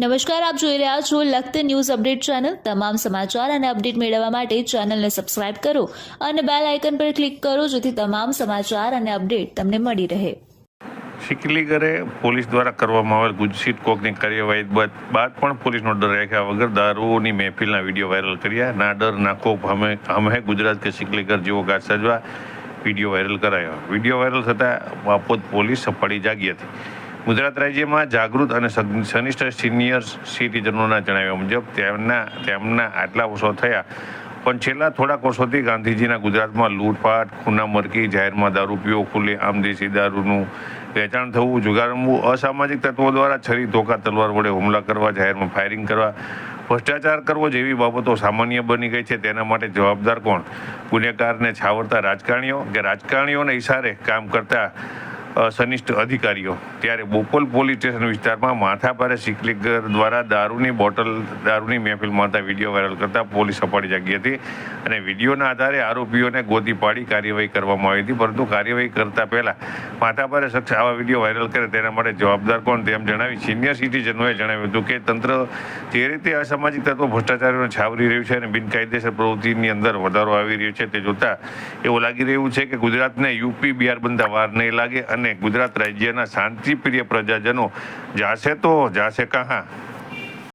નમસ્કાર, આપ જોઈ રહ્યા છો લખત ન્યૂઝ અપડેટ ચેનલ. તમામ સમાચાર અને અપડેટ મેળવવા માટે ચેનલને સબસ્ક્રાઇબ કરો અને બેલ આઇકન પર ક્લિક કરો જેથી તમામ સમાચાર અને અપડેટ તમને મળી રહે. સિકલીગરે પોલીસ દ્વારા કરવામાં આવેલ ગુજસીટ કોકની કાર્યવાહી બાદ બાદ પણ પોલીસનો ડર રાખ્યા વગર દારૂની મહેફિલના વીડિયો વાયરલ કર્યા. ના ડર, ના ખોફ હમે હમે ગુજરાત કે સિકલીગર જેવો ગાજ સજવા વીડિયો વાયરલ કરાયો. વીડિયો વાયરલ થતાં બાપોદ પોલીસ પડી જાગી હતી. ગુજરાત રાજ્યમાં જાગૃત અને સનિષ્ઠ સિનિયર સિટીઝનોના જણાવ્યા મુજબ તેમના તેમના આટલા વર્ષો થયા, પણ છેલ્લા થોડાક વર્ષોથી ગાંધીજીના ગુજરાતમાં લૂંટફાટ ખૂના મરકી જાહેરમાં દારૂ પીવો, ખુલ્લે આમ દેશી દારૂનું વેચાણ થવું જુગારમવું અસામાજિક તત્વો દ્વારા છરી, ધોકા, તલવાર વડે હુમલા કરવા, જાહેરમાં ફાયરિંગ કરવા, ભ્રષ્ટાચાર કરવો જેવી બાબતો સામાન્ય બની ગઈ છે, તેના માટે જવાબદાર કોણ? ગુનેગારને છાવરતા રાજકારણીઓ કે રાજકારણીઓના ઇશારે કામ કરતા સનિષ્ઠ અધિકારીઓ. ત્યારે બોપલ પોલીસ સ્ટેશન વિસ્તારમાં માથાભારે સિકલીગર દ્વારા દારૂની બોટલ, દારૂની મહેફિલ મારતા વીડિયો વાયરલ કરતા પોલીસ સપાટી જાગી હતી અને વિડીયોના આધારે આરોપીઓને ગોતી પાડી કાર્યવાહી કરવામાં આવી હતી. પરંતુ કાર્યવાહી કરતા પહેલા માથાભારે શખ્સ આવા વીડિયો વાયરલ કરે તેના માટે જવાબદાર કોણ તેમ જણાવી સિનિયર સિટીઝનોએ જણાવ્યું હતું કે તંત્ર જે રીતે અસામાજિક તત્વો ભ્રષ્ટાચારીઓને છાવરી રહ્યું છે અને બિનકાયદેસર પ્રવૃત્તિની અંદર વધારો આવી રહ્યો છે તે જોતા એવું લાગી રહ્યું છે કે ગુજરાતને યુપી બિહાર બનતા વાર નહીં લાગે અને ગુજરાત રાજ્યના શાંતિપ્રિય પ્રજાજનો જાશે તો જાશે કહાં?